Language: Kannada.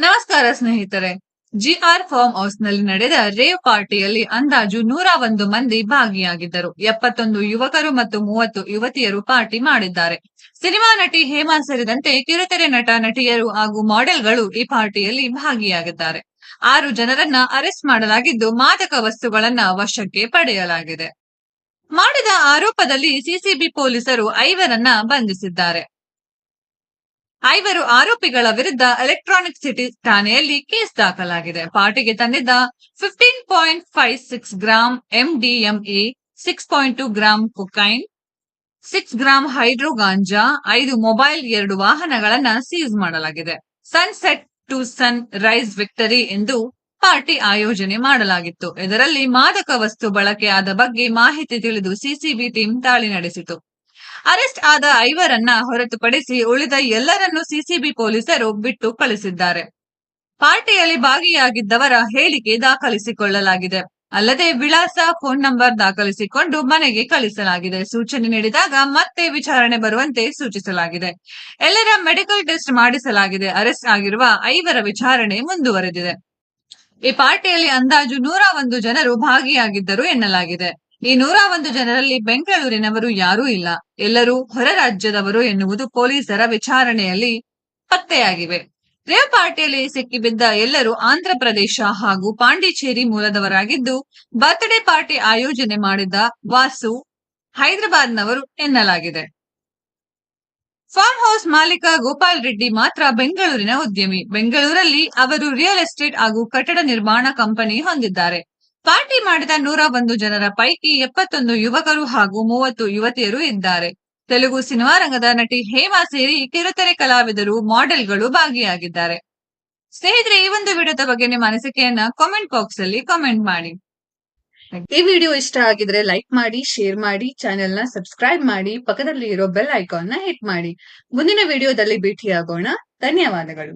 ನಮಸ್ಕಾರ ಸ್ನೇಹಿತರೆ. ಜಿಆರ್ ಫಾರ್ಮ್ ಹೌಸ್ನಲ್ಲಿ ನಡೆದ ರೇವ್ ಪಾರ್ಟಿಯಲ್ಲಿ ಅಂದಾಜು ನೂರ ಒಂದು ಮಂದಿ ಭಾಗಿಯಾಗಿದ್ದರು. ಎಪ್ಪತ್ತೊಂದು ಯುವಕರು ಮತ್ತು ಮೂವತ್ತು ಯುವತಿಯರು ಪಾರ್ಟಿ ಮಾಡಿದ್ದಾರೆ. ಸಿನಿಮಾ ನಟಿ ಹೇಮಾ ಸೇರಿದಂತೆ ಕಿರುತೆರೆ ನಟ, ನಟಿಯರು ಹಾಗೂ ಮಾಡೆಲ್ಗಳು ಈ ಪಾರ್ಟಿಯಲ್ಲಿ ಭಾಗಿಯಾಗಿದ್ದಾರೆ. ಆರು ಜನರನ್ನ ಅರೆಸ್ಟ್ ಮಾಡಲಾಗಿದ್ದು ಮಾದಕ ವಸ್ತುಗಳನ್ನ ವಶಕ್ಕೆ ಪಡೆಯಲಾಗಿದೆ. ಮಾಡಿದ ಆರೋಪದಲ್ಲಿ ಸಿಸಿಬಿ ಪೊಲೀಸರು ಐವರನ್ನ ಬಂಧಿಸಿದ್ದಾರೆ. ಐವರು ಆರೋಪಿಗಳ ವಿರುದ್ಧ ಎಲೆಕ್ಟ್ರಾನಿಕ್ ಸಿಟಿ ಠಾಣೆಯಲ್ಲಿ ಕೇಸ್ ದಾಖಲಾಗಿದೆ. ಪಾರ್ಟಿಗೆ ತಂದಿದ್ದ fifteen point five six gram MDMA six point two gram cocaine six gram hydro ganja, ಐದು ಮೊಬೈಲ್, ಎರಡು ವಾಹನಗಳನ್ನ ಸೀಸ್ ಮಾಡಲಾಗಿದೆ. Sunset to sunrise victory ಎಂದು ಪಾರ್ಟಿ ಆಯೋಜನೆ ಮಾಡಲಾಗಿತ್ತು. ಇದರಲ್ಲಿ ಮಾದಕ ವಸ್ತು ಬಳಕೆಯಾದ ಬಗ್ಗೆ ಮಾಹಿತಿ ತಿಳಿದು ಸಿಸಿಬಿ ಟೀಮ್ ದಾಳಿ ನಡೆಸಿತು. ಅರೆಸ್ಟ್ ಆದ ಐವರನ್ನ ಹೊರತುಪಡಿಸಿ ಉಳಿದ ಎಲ್ಲರನ್ನೂ ಸಿಸಿಬಿ ಪೊಲೀಸರು ಬಿಟ್ಟು ಕಳಿಸಿದ್ದಾರೆ. ಪಾರ್ಟಿಯಲ್ಲಿ ಭಾಗಿಯಾಗಿದ್ದವರ ಹೇಳಿಕೆ ದಾಖಲಿಸಿಕೊಳ್ಳಲಾಗಿದೆ. ಅಲ್ಲದೆ ವಿಳಾಸ, ಫೋನ್ ನಂಬರ್ ದಾಖಲಿಸಿಕೊಂಡು ಮನೆಗೆ ಕಳಿಸಲಾಗಿದೆ. ಸೂಚನೆ ನೀಡಿದಾಗ ಮತ್ತೆ ವಿಚಾರಣೆ ಬರುವಂತೆ ಸೂಚಿಸಲಾಗಿದೆ. ಎಲ್ಲರ ಮೆಡಿಕಲ್ ಟೆಸ್ಟ್ ಮಾಡಿಸಲಾಗಿದೆ. ಅರೆಸ್ಟ್ ಆಗಿರುವ ಐವರ ವಿಚಾರಣೆ ಮುಂದುವರೆದಿದೆ. ಈ ಪಾರ್ಟಿಯಲ್ಲಿ ಅಂದಾಜು ನೂರ ಒಂದು ಜನರು ಭಾಗಿಯಾಗಿದ್ದರು ಎನ್ನಲಾಗಿದೆ. ಈ ನೂರ ಒಂದು ಜನರಲ್ಲಿ ಬೆಂಗಳೂರಿನವರು ಯಾರೂ ಇಲ್ಲ. ಎಲ್ಲರೂ ಹೊರ ರಾಜ್ಯದವರು ಎನ್ನುವುದು ಪೊಲೀಸರ ವಿಚಾರಣೆಯಲ್ಲಿ ಪತ್ತೆಯಾಗಿವೆ. ರೇವ್ ಪಾರ್ಟಿಯಲ್ಲಿ ಸಿಕ್ಕಿಬಿದ್ದ ಎಲ್ಲರೂ ಆಂಧ್ರಪ್ರದೇಶ ಹಾಗೂ ಪಾಂಡಿಚೇರಿ ಮೂಲದವರಾಗಿದ್ದು, ಬರ್ತ್ಡೇ ಪಾರ್ಟಿ ಆಯೋಜನೆ ಮಾಡಿದ್ದ ವಾಸು ಹೈದರಾಬಾದ್ನವರು ಎನ್ನಲಾಗಿದೆ. ಫಾರ್ಮ್ ಹೌಸ್ ಮಾಲೀಕ ಗೋಪಾಲ್ ರೆಡ್ಡಿ ಮಾತ್ರ ಬೆಂಗಳೂರಿನ ಉದ್ಯಮಿ. ಬೆಂಗಳೂರಲ್ಲಿ ಅವರು ರಿಯಲ್ ಎಸ್ಟೇಟ್ ಹಾಗೂ ಕಟ್ಟಡ ನಿರ್ಮಾಣ ಕಂಪನಿ ಹೊಂದಿದ್ದಾರೆ. ಪಾರ್ಟಿ ಮಾಡಿದ ನೂರ ಒಂದು ಜನರ ಪೈಕಿ ಎಪ್ಪತ್ತೊಂದು ಯುವಕರು ಹಾಗೂ ಮೂವತ್ತು ಯುವತಿಯರು ಇದ್ದಾರೆ ತೆಲುಗು ಸಿನಿಮಾ ರಂಗದ ನಟಿ ಹೇಮಾ ಸೇರಿ ಕಿರುತೆರೆ ಕಲಾವಿದರು, ಮಾಡೆಲ್ಗಳು ಭಾಗಿಯಾಗಿದ್ದಾರೆ. ಸ್ನೇಹಿತರೆ, ಈ ಒಂದು ವಿಡಿಯೋದ ಬಗ್ಗೆ ನಿಮ್ಮ ಅನಿಸಿಕೆಯನ್ನ ಕಾಮೆಂಟ್ ಬಾಕ್ಸ್ ಅಲ್ಲಿ ಕಾಮೆಂಟ್ ಮಾಡಿ. ಈ ವಿಡಿಯೋ ಇಷ್ಟ ಆಗಿದ್ರೆ ಲೈಕ್ ಮಾಡಿ ಶೇರ್ ಮಾಡಿ ಚಾನೆಲ್ನ ಸಬ್ಸ್ಕ್ರೈಬ್ ಮಾಡಿ ಪಕ್ಕದಲ್ಲಿ ಇರೋ ಬೆಲ್ ಐಕಾನ್ನ ಹಿಟ್ ಮಾಡಿ. ಮುಂದಿನ ವಿಡಿಯೋದಲ್ಲಿ ಭೇಟಿಯಾಗೋಣ. ಧನ್ಯವಾದಗಳು.